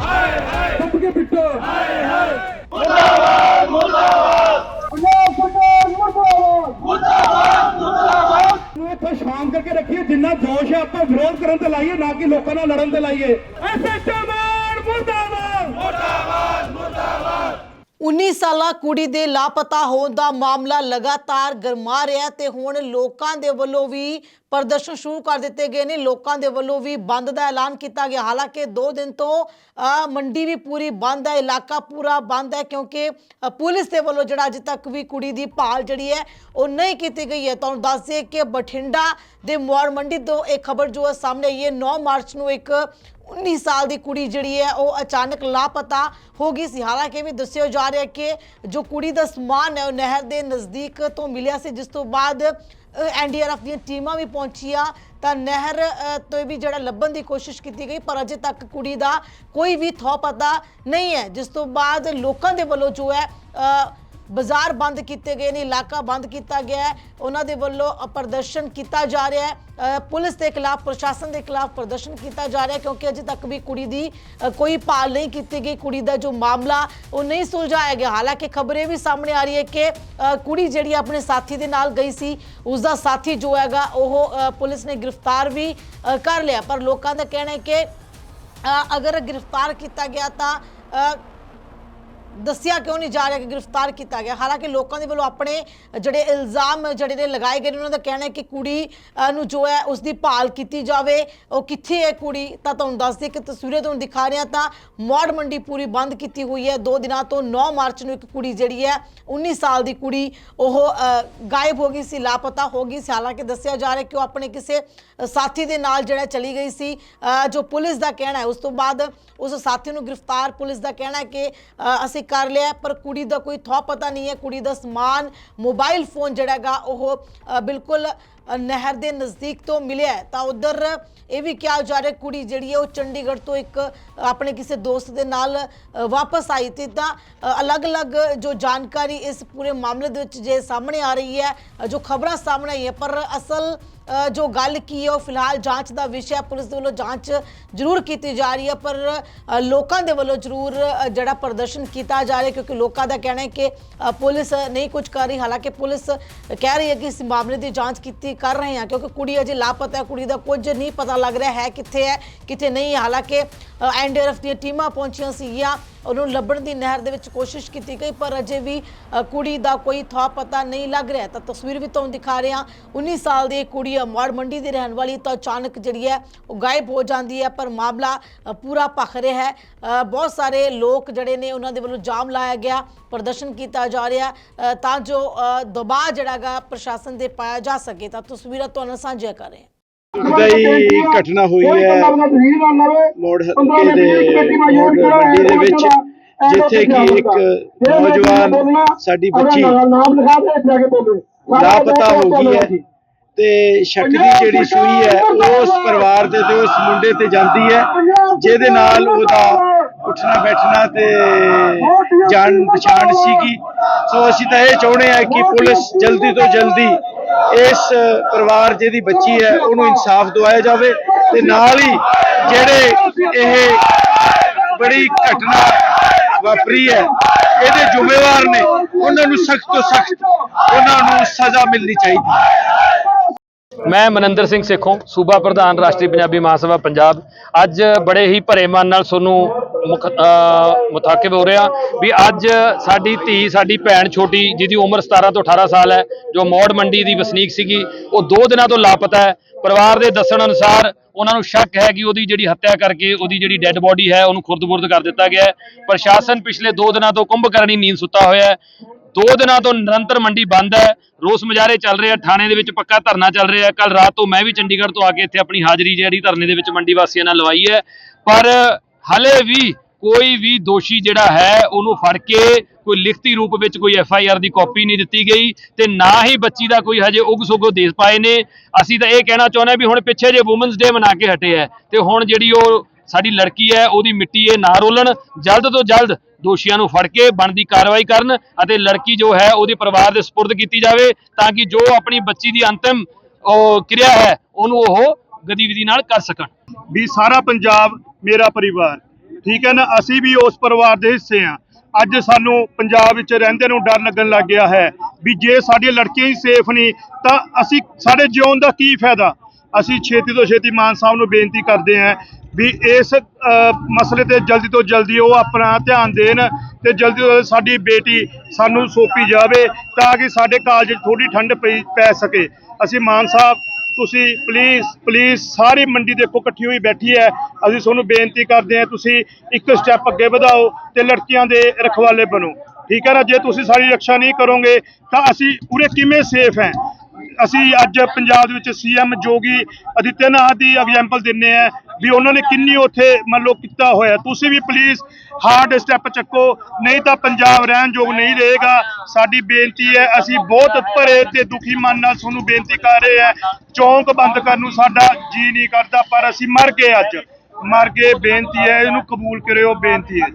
ਹਾਏ ਹਾਏ ਦੱਬ ਕੇ ਪਿੱਟੋ ਹਾਏ ਹਾਏ ਮੁਰਦਾਬਾਦ ਮੁਰਦਾਬਾਦ ਪੰਜਾਬ ਸਰਕਾਰ ਮੁਰਦਾਬਾਦ ਮੁਰਦਾਬਾਦ ਮੁਰਦਾਬਾਦ ਨੂੰ ਇੱਥੇ ਸ਼ਾਮ ਕਰਕੇ ਰੱਖੀਏ ਜਿੰਨਾ ਜੋਸ਼ ਹੈ ਆਪਾਂ ਵਿਰੋਧ ਕਰਨ ਤੇ ਲਾਈਏ ਨਾ ਕਿ ਲੋਕਾਂ ਨਾਲ ਲੜਨ ਤੇ ਲਾਈਏ ਐਸਐਚਓ ਮੁਰਦਾਬਾਦ 19 ਸਾਲਾ ਕੁੜੀ ਦੇ ਲਾਪਤਾ ਹੋਣ ਦਾ ਮਾਮਲਾ ਲਗਾਤਾਰ ਗਰਮਾ ਰਿਹਾ ਤੇ ਹੁਣ ਲੋਕਾਂ ਦੇ ਵੱਲੋਂ ਵੀ ਪ੍ਰਦਰਸ਼ਨ ਸ਼ੁਰੂ ਕਰ ਦਿੱਤੇ ਗਏ ਨੇ। ਲੋਕਾਂ ਦੇ ਵੱਲੋਂ ਵੀ ਬੰਦ ਦਾ ਐਲਾਨ ਕੀਤਾ ਗਿਆ। ਹਾਲਾਂਕਿ 2 ਦਿਨ ਤੋਂ ਮੰਡੀ ਵੀ ਪੂਰੀ ਬੰਦ ਹੈ, ਇਲਾਕਾ ਪੂਰਾ ਬੰਦ ਹੈ ਕਿਉਂਕਿ ਪੁਲਿਸ ਦੇ ਵੱਲੋਂ ਜਿਹੜਾ ਅਜੇ ਤੱਕ ਵੀ ਕੁੜੀ ਦੀ ਭਾਲ ਜਿਹੜੀ ਹੈ, ਉਹ ਨਹੀਂ ਕੀਤੀ ਗਈ ਹੈ। ਤੁਹਾਨੂੰ ਦੱਸ ਦਈਏ ਕਿ ਬਠਿੰਡਾ ਦੇ ਮੋੜ ਮੰਡੀ ਤੋਂ ਇਹ ਖਬਰ ਜੋ ਹੈ ਸਾਹਮਣੇ ਆਈ ਹੈ 9 ਮਾਰਚ ਨੂੰ ਇੱਕ 19 ਸਾਲ ਦੀ ਕੁੜੀ ਜਿਹੜੀ ਹੈ, ਉਹ ਅਚਾਨਕ ਲਾਪਤਾ ਹੋ ਗਈ ਸੀ। ਹਾਲਾਂਕਿ ਇਹ ਵੀ ਦੱਸਿਆ ਜਾ ਰਿਹਾ ਕਿ ਜੋ ਕੁੜੀ ਦਾ ਸਮਾਨ ਹੈ, ਉਹ ਨਹਿਰ ਦੇ ਨਜ਼ਦੀਕ ਤੋਂ ਮਿਲਿਆ ਸੀ, ਜਿਸ ਤੋਂ ਬਾਅਦ ਐਨਡੀਆਰਐਫ ਦੀਆਂ ਟੀਮਾਂ ਵੀ ਪਹੁੰਚੀਆਂ। ਤਾਂ ਨਹਿਰ ਤੋਂ ਵੀ ਜਿਹੜਾ ਲੱਭਣ ਦੀ ਕੋਸ਼ਿਸ਼ ਕੀਤੀ ਗਈ, ਪਰ ਅਜੇ ਤੱਕ ਕੁੜੀ ਦਾ ਕੋਈ ਵੀ ਥੋ ਪਤਾ ਨਹੀਂ ਹੈ, ਜਿਸ ਤੋਂ ਬਾਅਦ ਲੋਕਾਂ ਦੇ ਵੱਲੋਂ ਜੋ ਹੈ ਬਾਜ਼ਾਰ ਬੰਦ ਕੀਤੇ ਗਏ ਨੇ, ਇਲਾਕਾ ਬੰਦ ਕੀਤਾ ਗਿਆ ਹੈ। ਉਹਨਾਂ ਦੇ ਵੱਲੋਂ ਪ੍ਰਦਰਸ਼ਨ ਕੀਤਾ ਜਾ ਰਿਹਾ ਹੈ। ਪੁਲਿਸ ਦੇ ਖਿਲਾਫ, ਪ੍ਰਸ਼ਾਸਨ ਦੇ ਖਿਲਾਫ ਪ੍ਰਦਰਸ਼ਨ ਕੀਤਾ ਜਾ ਰਿਹਾ ਹੈ ਕਿਉਂਕਿ ਅਜੇ ਤੱਕ ਵੀ ਕੁੜੀ ਦੀ ਕੋਈ ਭਾਲ ਨਹੀਂ ਕੀਤੀ ਗਈ। ਕੁੜੀ ਦਾ ਜੋ ਮਾਮਲਾ, ਉਹ ਨਹੀਂ ਸੁਲਝਾਇਆ ਗਿਆ। ਹਾਲਾਂਕਿ ਖਬਰੇ ਵੀ ਸਾਹਮਣੇ ਆ ਰਹੀ ਹੈ ਕਿ ਕੁੜੀ ਜਿਹੜੀ ਆਪਣੇ ਸਾਥੀ ਦੇ ਨਾਲ ਗਈ ਸੀ, ਉਸ ਦਾ ਸਾਥੀ ਜੋ ਹੈਗਾ, ਉਹ ਪੁਲਿਸ ਨੇ ਗ੍ਰਿਫਤਾਰ ਵੀ ਕਰ ਲਿਆ। ਪਰ ਲੋਕਾਂ ਦਾ ਕਹਿਣਾ ਹੈ ਕਿ ਅਗਰ ਗ੍ਰਿਫਤਾਰ ਕੀਤਾ ਗਿਆ ਤਾਂ ਦੱਸਿਆ ਕਿਉਂ ਨਹੀਂ ਜਾ ਰਿਹਾ ਕਿ ਗ੍ਰਿਫਤਾਰ ਕੀਤਾ ਗਿਆ? ਹਾਲਾਂਕਿ ਲੋਕਾਂ ਦੇ ਵੱਲੋਂ ਆਪਣੇ ਜਿਹੜੇ ਇਲਜ਼ਾਮ ਜਿਹੜੇ ਨੇ ਲਗਾਏ ਗਏ ਨੇ ਉਹਨਾਂ ਦਾ ਕਹਿਣਾ ਹੈ ਕਿ ਕੁੜੀ ਅ, ਨੂੰ ਜੋ ਹੈ ਉਸ ਦੀ ਭਾਲ ਕੀਤੀ ਜਾਵੇ। ਉਹ ਕਿੱਥੇ ਹੈ ਕੁੜੀ? ਤਾਂ ਤੁਹਾਨੂੰ ਦੱਸ ਦਈਏ ਕਿ ਤਸਵੀਰਾਂ ਤੁਹਾਨੂੰ ਦਿਖਾ ਰਿਹਾ ਤਾਂ ਮੌੜ ਮੰਡੀ ਪੂਰੀ ਬੰਦ ਕੀਤੀ ਹੋਈ ਹੈ। ਦੋ ਦਿਨਾਂ ਤੋਂ 9 ਮਾਰਚ ਨੂੰ ਇੱਕ ਕੁੜੀ ਜਿਹੜੀ ਹੈ 19 ਸਾਲ ਦੀ ਕੁੜੀ ਉਹ ਅ, ਗਾਇਬ ਹੋ ਗਈ ਸੀ ਲਾਪਤਾ ਹੋ ਗਈ ਸੀ। ਹਾਲਾਂਕਿ ਦੱਸਿਆ ਜਾ ਰਿਹਾ ਕਿ ਉਹ ਆਪਣੇ ਕਿਸੇ ਸਾਥੀ ਦੇ ਨਾਲ ਜਿਹੜਾ ਚਲੀ ਗਈ ਸੀ। ਅ, ਜੋ ਪੁਲਿਸ ਦਾ ਕਹਿਣਾ ਹੈ ਉਸ ਤੋਂ ਬਾਅਦ ਉਸ ਸਾਥੀ ਨੂੰ ਗ੍ਰਿਫਤਾਰ ਪੁਲਿਸ ਦਾ ਕਹਿਣਾ ਹੈ ਕਿ ਅ, ਅਸੀਂ ਕਰ ਲਿਆ ਪਰ ਕੁੜੀ ਦਾ ਕੋਈ ਥੋ ਪਤਾ ਨਹੀਂ ਹੈ ਕੁੜੀ ਦਾ ਸਮਾਨ ਮੋਬਾਈਲ ਫੋਨ ਜਿਹੜਾ ਹੈਗਾ ਉਹ ਬਿਲਕੁਲ ਨਹਿਰ ਦੇ ਨਜ਼ਦੀਕ ਤੋਂ ਮਿਲਿਆ ਤਾਂ ਉਧਰ ਇਹ ਵੀ ਕਿਹਾ ਜਾ ਰਿਹਾ ਕੁੜੀ ਜਿਹੜੀ ਹੈ, ਉਹ ਚੰਡੀਗੜ੍ਹ ਤੋਂ ਇੱਕ ਆਪਣੇ ਕਿਸੇ ਦੋਸਤ ਦੇ ਨਾਲ ਵਾਪਸ ਆਈ ਤੇ ਤਾਂ ਅਲੱਗ-ਅਲੱਗ ਜੋ ਜਾਣਕਾਰੀ ਇਸ ਪੂਰੇ ਮਾਮਲੇ ਦੇ ਵਿੱਚ ਜੇ ਸਾਹਮਣੇ ਆ ਰਹੀ ਹੈ ਜੋ ਖਬਰਾਂ ਸਾਹਮਣੇ ਆਈ ਹੈ ਪਰ ਅਸਲ ਜੋ ਗੱਲ ਕੀ ਹੈ, ਉਹ ਫਿਲਹਾਲ ਜਾਂਚ ਦਾ ਵਿਸ਼ਾ ਹੈ। ਪੁਲਿਸ ਦੇ ਵੱਲੋਂ ਜਾਂਚ ਜ਼ਰੂਰ ਕੀਤੀ ਜਾ ਰਹੀ ਹੈ, ਪਰ ਲੋਕਾਂ ਦੇ ਵੱਲੋਂ ਜ਼ਰੂਰ ਜਿਹੜਾ ਪ੍ਰਦਰਸ਼ਨ ਕੀਤਾ ਜਾ ਰਿਹਾ ਕਿਉਂਕਿ ਲੋਕਾਂ ਦਾ ਕਹਿਣਾ ਹੈ ਕਿ ਪੁਲਿਸ ਨਹੀਂ ਕੁਝ ਕਰ ਰਹੀ। ਹਾਲਾਂਕਿ ਪੁਲਿਸ ਕਹਿ ਰਹੀ ਹੈ ਕਿ ਇਸ ਮਾਮਲੇ ਦੀ ਜਾਂਚ ਕੀਤੀ ਕਰ ਰਹੇ ਹਾਂ, ਕਿਉਂਕਿ ਕੁੜੀ ਅਜੇ ਲਾਪਤਾ ਹੈ, ਕੁੜੀ ਦਾ ਕੁਝ ਨਹੀਂ ਪਤਾ ਲੱਗ ਰਿਹਾ ਹੈ ਕਿੱਥੇ ਹੈ, ਕਿੱਥੇ ਨਹੀਂ ਹੈ। ਹਾਲਾਂਕਿ ਐਨਡੀਆਰਐਫ ਦੀਆਂ ਟੀਮਾਂ ਪਹੁੰਚੀਆਂ ਸੀਗੀਆਂ ਉਹਨੂੰ ਲੱਭਣ ਦੀ ਨਹਿਰ ਦੇ ਵਿੱਚ ਕੋਸ਼ਿਸ਼ ਕੀਤੀ ਗਈ ਪਰ ਅਜੇ ਵੀ ਅ, ਕੁੜੀ ਦਾ ਕੋਈ ਥਾ ਪਤਾ ਨਹੀਂ ਲੱਗ ਰਿਹਾ। ਤਾਂ ਤਸਵੀਰ ਵੀ ਤੁਹਾਨੂੰ ਦਿਖਾ ਰਹੇ ਹਾਂ। 19 ਸਾਲ ਦੀ ਇਹ ਕੁੜੀ ਹੈ ਮੌੜ ਮੰਡੀ ਦੀ ਰਹਿਣ ਵਾਲੀ ਤਾਂ ਅਚਾਨਕ ਜਿਹੜੀ ਹੈ ਉਹ ਗਾਇਬ ਹੋ ਜਾਂਦੀ ਹੈ ਪਰ ਮਾਮਲਾ ਅ, ਪੂਰਾ ਭਖ ਰਿਹਾ ਹੈ। ਅ, ਬਹੁਤ ਸਾਰੇ ਲੋਕ ਜਿਹੜੇ ਨੇ ਉਹਨਾਂ ਦੇ ਵੱਲੋਂ ਜਾਮ ਲਾਇਆ ਗਿਆ ਪ੍ਰਦਰਸ਼ਨ ਕੀਤਾ ਜਾ ਰਿਹਾ ਅ, ਤਾਂ ਜੋ ਅ, ਦਬਾਅ ਜਿਹੜਾ ਗਾ ਪ੍ਰਸ਼ਾਸਨ ਦੇ ਪਾਇਆ ਜਾ ਸਕੇ। ਤਾਂ ਤਸਵੀਰਾਂ ਤੁਹਾਨੂੰ ਸਾਂਝੀਆਂ ਕਰ ਰਹੇ ਹਾਂ। ਦੁਖਦਾਈ ਘਟਨਾ ਹੋਈ ਹੈ। ਮੋੜ ਹਲਕੇ ਦੇ ਮੋੜ ਮੰਡੀ ਦੇ ਵਿੱਚ ਜਿੱਥੇ ਕਿ ਇੱਕ ਨੌਜਵਾਨ ਸਾਡੀ ਬੱਚੀ ਲਾਪਤਾ ਹੋ ਗਈ ਹੈ ਤੇ ਸ਼ੱਕ ਦੀ ਜਿਹੜੀ ਸੂਈ ਹੈ ਉਸ ਪਰਿਵਾਰ ਦੇ ਤੇ ਉਸ ਮੁੰਡੇ ਤੇ ਜਾਂਦੀ ਹੈ ਜਿਹਦੇ ਨਾਲ ਉਹਦਾ ਉੱਠਣਾ ਬੈਠਣਾ ਤੇ ਜਾਣ ਪਛਾਣ ਸੀਗੀ। ਸੋ ਅਸੀਂ ਤਾਂ ਇਹ ਚਾਹੁੰਦੇ ਆ ਕਿ ਪੁਲਿਸ ਜਲਦੀ ਤੋਂ ਜਲਦੀ ਇਸ ਪਰਿਵਾਰ ਜਿਹਦੀ ਬੱਚੀ ਹੈ, ਉਹਨੂੰ ਇਨਸਾਫ ਦਵਾਇਆ ਜਾਵੇ ਤੇ ਨਾਲ ਹੀ ਜਿਹੜੇ ਇਹ ਬੜੀ ਘਟਨਾ ਵਾਪਰੀ ਹੈ, ਇਹਦੇ ਜ਼ਿੰਮੇਵਾਰ ਨੇ, ਉਹਨਾਂ ਨੂੰ ਸਖਤ ਤੋਂ ਸਖਤ ਉਹਨਾਂ ਨੂੰ ਸਜ਼ਾ ਮਿਲਣੀ ਚਾਹੀਦੀ ਮੈਂ ਮਨਿੰਦਰ ਸਿੰਘ ਸੇਖੋਂ, ਸੂਬਾ ਪ੍ਰਧਾਨ, ਰਾਸ਼ਟਰੀ ਪੰਜਾਬੀ ਮਹਾਸਭਾ, ਪੰਜਾਬ। ਅੱਜ ਬੜੇ ਹੀ ਭਰੇ ਮਨ ਨਾਲ ਤੁਹਾਨੂੰ ਮੁਤਾਕਿਬ ਹੋ ਰਿਹਾ ਵੀ ਅੱਜ ਸਾਡੀ ਧੀ, ਸਾਡੀ ਭੈਣ ਛੋਟੀ ਜਿਹਦੀ ਉਮਰ 17 ਤੋਂ 18 ਸਾਲ ਹੈ, ਜੋ ਮੌੜ ਮੰਡੀ ਦੀ ਵਸਨੀਕ ਸੀਗੀ, ਉਹ ਦੋ ਦਿਨਾਂ ਤੋਂ ਲਾਪਤਾ ਹੈ। ਪਰਿਵਾਰ ਦੇ ਦੱਸਣ ਅਨੁਸਾਰ ਉਹਨਾਂ ਨੂੰ ਸ਼ੱਕ ਹੈ ਕਿ ਉਹਦੀ ਜਿਹੜੀ ਹੱਤਿਆ ਕਰਕੇ ਉਹਦੀ ਜਿਹੜੀ ਡੈੱਡ ਬੋਡੀ ਹੈ, ਉਹਨੂੰ ਖੁਰਦ-ਬੁਰਦ ਕਰ ਦਿੱਤਾ ਗਿਆ ਹੈ। ਪ੍ਰਸ਼ਾਸਨ ਪਿਛਲੇ 2 ਦਿਨਾਂ ਤੋਂ ਕੁੰਭਕਰਨੀ ਨੀਂਦ ਸੁੱਤਾ ਹੋਇਆ ਹੈ। ਦੋ ਦਿਨਾਂ ਤੋਂ ਨਿਰੰਤਰ ਮੰਡੀ ਬੰਦ ਹੈ। ਰੋਸ ਮੁਜ਼ਾਹਰੇ ਚੱਲ ਰਹੇ ਆ ਥਾਣੇ ਦੇ ਵਿੱਚ ਪੱਕਾ ਧਰਨਾ ਚੱਲ ਰਿਹਾ ਕੱਲ ਰਾਤ ਤੋਂ ਮੈਂ ਵੀ ਚੰਡੀਗੜ੍ਹ ਤੋਂ ਆ ਕੇ ਇੱਥੇ ਆਪਣੀ ਹਾਜ਼ਰੀ ਜਿਹੜੀ ਧਰਨੇ ਦੇ ਵਿੱਚ ਮੰਡੀ ਵਾਸੀਆਂ ਨਾਲ ਲਵਾਈ ਹੈ। ਪਰ ਹਲੇ ਵੀ ਕੋਈ ਵੀ ਦੋਸ਼ੀ ਜਿਹੜਾ ਹੈ, ਉਹਨੂੰ ਫੜ ਕੇ ਕੋਈ ਲਿਖਤੀ ਰੂਪ ਵਿੱਚ ਕੋਈ ਐਫ ਆਈ ਆਰ ਦੀ ਕਾਪੀ ਨਹੀਂ ਦਿੱਤੀ ਗਈ ਤੇ ਨਾ ਹੀ ਬੱਚੀ ਦਾ ਕੋਈ ਹਜੇ ਉਗ ਸੁਗੋ ਦੇ ਪਾਏ ਨੇ। ਅਸੀਂ ਤਾਂ ਇਹ ਕਹਿਣਾ ਚਾਹੁੰਦੇ ਹਾਂ ਵੀ ਹੁਣ ਪਿੱਛੇ ਜੇ ਔਮਨਸ ਡੇ ਮਨਾ ਕੇ ਹਟੇ ਹੈ, ਤੇ ਹੁਣ ਜਿਹੜੀ ਉਹ ਸਾਡੀ ਲੜਕੀ ਹੈ, ਉਹਦੀ ਮਿੱਟੀ ਇਹ ਨਾ ਰੋਲਣ, ਜਲਦ ਤੋਂ ਜਲਦ ਦੋਸ਼ੀਆਂ ਨੂੰ ਫੜ ਕੇ ਬਣਦੀ ਕਾਰਵਾਈ ਕਰਨ ਅਤੇ ਲੜਕੀ ਜੋ ਹੈ, ਉਹਦੇ ਪਰਿਵਾਰ ਦੇ ਸਪੁਰਦ ਕੀਤੀ ਜਾਵੇ ਤਾਂ ਕਿ ਜੋ ਆਪਣੀ ਬੱਚੀ ਦੀ ਅੰਤਿਮ ਉਹ ਕਿਰਿਆ ਹੈ, ਉਹਨੂੰ ਉਹ ਗਤੀਵਿਧੀ ਨਾਲ ਕਰ ਸਕਣ। ਵੀ ਸਾਰਾ ਪੰਜਾਬ ਮੇਰਾ ਪਰਿਵਾਰ। ਠੀਕ ਹੈ ਨਾ? ਅਸੀਂ ਵੀ ਉਸ ਪਰਿਵਾਰ ਦੇ ਹਿੱਸੇ ਆ ਅੱਜ ਸਾਨੂੰ ਪੰਜਾਬ ਵਿੱਚ ਰਹਿੰਦੇ ਨੂੰ ਡਰ ਲੱਗਣ ਲੱਗ ਗਿਆ ਹੈ ਵੀ ਜੇ ਸਾਡੀਆਂ ਲੜਕੀਆਂ ਹੀ ਸੇਫ ਨਹੀਂ, ਤਾਂ ਅਸੀਂ ਸਾਡੇ ਜਿਉਣ ਦਾ ਕੀ ਫਾਇਦਾ? ਅਸੀਂ ਛੇਤੀ ਤੋਂ ਛੇਤੀ ਮਾਨ ਸਾਹਿਬ ਨੂੰ ਬੇਨਤੀ ਕਰਦੇ ਹਾਂ ਵੀ ਇਸ ਮਸਲੇ ਤੇ ਜਲਦੀ ਤੋਂ ਜਲਦੀ ਉਹ ਆਪਣਾ ਧਿਆਨ ਦੇਣ ਤੇ ਜਲਦੀ ਤੋਂ ਜਲਦੀ ਸਾਡੀ ਬੇਟੀ ਸਾਨੂੰ ਸੌਂਪੀ ਜਾਵੇ ਤਾਂ ਕਿ ਸਾਡੇ ਕਾਲਜ 'ਚ ਥੋੜੀ ਠੰਡ ਪਈ, ਪੈ ਸਕੇ। ਅਸੀਂ ਮਾਨ ਸਾਹਿਬ ਤੁਸੀਂ ਪਲੀਜ਼ ਪਲੀਜ਼ ਸਾਰੀ ਮੰਡੀ ਦੇਖੋ, ਇਕੱਠੀ ਹੋਈ ਬੈਠੀ ਹੈ। ਅਸੀਂ ਤੁਹਾਨੂੰ ਬੇਨਤੀ ਕਰਦੇ ਹਾਂ, ਤੁਸੀਂ ਇੱਕ ਸਟੈਪ ਅੱਗੇ ਵਧਾਓ ਤੇ ਲੜਕੀਆਂ ਦੇ ਰਖਵਾਲੇ ਬਣੋ। ਠੀਕ ਹੈ ਨਾ? ਜੇ ਤੁਸੀਂ ਸਾਡੀ ਰੱਖਿਆ ਨਹੀਂ ਕਰੋਗੇ, ਤਾਂ ਅਸੀਂ ਪੂਰੇ ਕਿਵੇਂ ਸੇਫ ਹੈ? ਅਸੀਂ ਅੱਜ ਪੰਜਾਬ ਦੇ ਵਿੱਚ ਸੀਐਮ ਜੋਗੀ ਆਦਿੱਤਿਆਨਾਥ ਦੀ ਐਗਜ਼ਾਮਪਲ ਦਿੰਨੇ ਆ ਵੀ ਉਹਨਾਂ ਨੇ ਕਿੰਨੀ ਉੱਥੇ ਮੰਨ ਲਓ ਕੀਤਾ ਹੋਇਆ। ਤੁਸੀਂ ਵੀ ਪਲੀਜ਼ ਹਾਰਡ ਸਟੈਪ ਚੱਕੋ, ਨਹੀਂ ਤਾਂ ਪੰਜਾਬ ਰਹਿਣ ਯੋਗ ਨਹੀਂ ਰਹੇਗਾ। ਸਾਡੀ ਬੇਨਤੀ ਹੈ, ਅਸੀਂ ਬਹੁਤ ਭਰੇ ਤੇ ਦੁਖੀ ਮਨ ਨਾਲ ਤੁਹਾਨੂੰ ਬੇਨਤੀ ਕਰ ਰਹੇ ਹਾਂ। ਚੌਂਕ ਬੰਦ ਕਰਨ ਨੂੰ ਸਾਡਾ ਜੀ ਨਹੀਂ ਕਰਦਾ, ਪਰ ਅਸੀਂ ਮਰ ਗਏ ਅੱਜ। ਮਰ ਗਏ, ਬੇਨਤੀ ਹੈ, ਇਹਨੂੰ ਕਬੂਲ ਕਰਿਓ, ਬੇਨਤੀ ਹੈ